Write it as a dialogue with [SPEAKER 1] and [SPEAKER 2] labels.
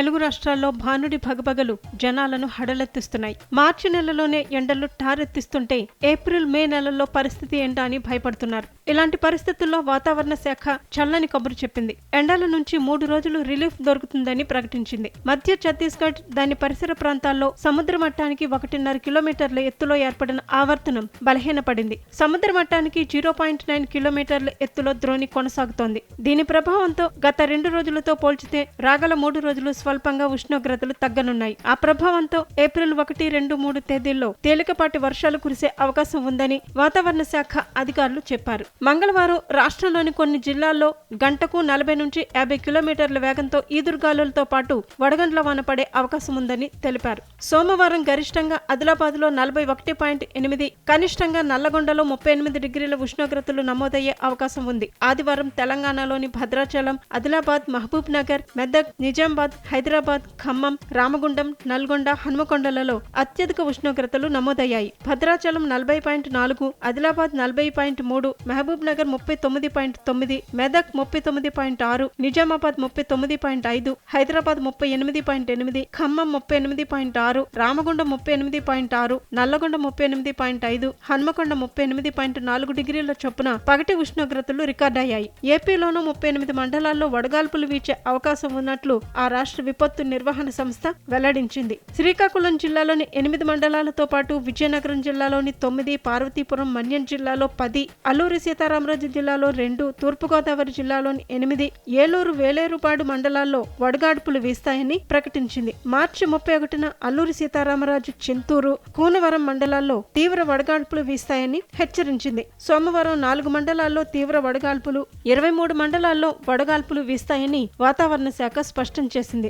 [SPEAKER 1] తెలుగు రాష్ట్రాల్లో భానుడి భగభగలు జనాలను హడలెత్తిస్తున్నాయి. మార్చి నెలలోనే ఎండలు టారెత్తిస్తుంటే ఏప్రిల్ మే నెలల్లో పరిస్థితి ఏంటా అని భయపడుతున్నారు. ఇలాంటి పరిస్థితుల్లో వాతావరణ శాఖ చల్లని కబురు చెప్పింది. ఎండల నుంచి మూడు రోజులు రిలీఫ్ దొరుకుతుందని ప్రకటించింది. మధ్య ఛత్తీస్గఢ్ దాని పరిసర ప్రాంతాల్లో సముద్ర మట్టానికి ఒకటిన్నర కిలోమీటర్ల ఎత్తులో ఏర్పడిన ఆవర్తనం బలహీనపడింది. సముద్ర మట్టానికి జీరో పాయింట్ నైన్ కిలోమీటర్ల ఎత్తులో ద్రోణి కొనసాగుతోంది. దీని ప్రభావంతో గత రెండు రోజులతో పోల్చితే రాగల మూడు రోజులు స్వల్పంగా ఉష్ణోగ్రతలు తగ్గనున్నాయి. ఆ ప్రభావంతో ఏప్రిల్ ఒకటి రెండు మూడు తేదీల్లో తేలికపాటి వర్షాలు కురిసే అవకాశం ఉందని వాతావరణ శాఖ అధికారులు చెప్పారు. మంగళవారం రాష్ట్రంలోని కొన్ని జిల్లాల్లో గంటకు నలభై నుంచి యాభై కిలోమీటర్ల వేగంతో ఈదురుగాలులతో పాటు వడగండ్ల వాన పడే అవకాశం ఉందని తెలిపారు. సోమవారం గరిష్టంగా ఆదిలాబాద్లో నలభై ఒకటి పాయింట్ ఎనిమిది కనిష్టంగా నల్లగొండలో ముప్పై ఎనిమిది డిగ్రీల ఉష్ణోగ్రతలు నమోదయ్యే అవకాశం ఉంది. ఆదివారం తెలంగాణలోని భద్రాచలం ఆదిలాబాద్ మహబూబ్ నగర్ మెదక్ నిజామాబాద్ హైదరాబాద్ ఖమ్మం రామగుండం నల్గొండ హన్మకొండలలో అత్యధిక ఉష్ణోగ్రతలు నమోదయ్యాయి. భద్రాచలం నలభై పాయింట్ నాలుగు ఆదిలాబాద్ నలభై పాయింట్ మూడు మహబూబ్ నగర్ ముప్పై తొమ్మిది పాయింట్ తొమ్మిది మెదక్ ముప్పై తొమ్మిది పాయింట్ ఆరు నిజామాబాద్ ముప్పై తొమ్మిది పాయింట్ ఐదు హైదరాబాద్ ముప్పై ఎనిమిది పాయింట్ ఎనిమిది ఖమ్మం ముప్పై ఎనిమిది పాయింట్ ఆరు రామగుండం ముప్పై ఎనిమిది పాయింట్ ఆరు నల్లగొండ ముప్పై ఎనిమిది పాయింట్ ఐదు హన్మకొండ ముప్పై ఎనిమిది పాయింట్ నాలుగు డిగ్రీల చొప్పున పగటి ఉష్ణోగ్రతలు రికార్డయ్యాయి. ఏపీలోనూ ముప్పై ఎనిమిది మండలాల్లో వడగాల్పులు వీచే అవకాశం ఉన్నట్లు ఆ రాష్ట్ర విపత్తు నిర్వహణ సంస్థ వెల్లడించింది. శ్రీకాకుళం జిల్లాలోని ఎనిమిది మండలాలతో పాటు విజయనగరం జిల్లాలోని తొమ్మిది పార్వతీపురం మన్యం జిల్లాలో పది అల్లూరి సీతారామరాజు జిల్లాలో రెండు తూర్పుగోదావరి జిల్లాలోని ఎనిమిది ఏలూరు వేలేరుపాడు మండలాల్లో వడగాడ్పులు వీస్తాయని ప్రకటించింది. మార్చి ముప్పై ఒకటిన అల్లూరి సీతారామరాజు చింతూరు కూనవరం మండలాల్లో తీవ్ర వడగాడ్పులు వీస్తాయని హెచ్చరించింది. సోమవారం నాలుగు మండలాల్లో తీవ్ర వడగాల్పులు ఇరవై మూడు మండలాల్లో వడగాల్పులు వీస్తాయని వాతావరణ శాఖ స్పష్టం చేసింది.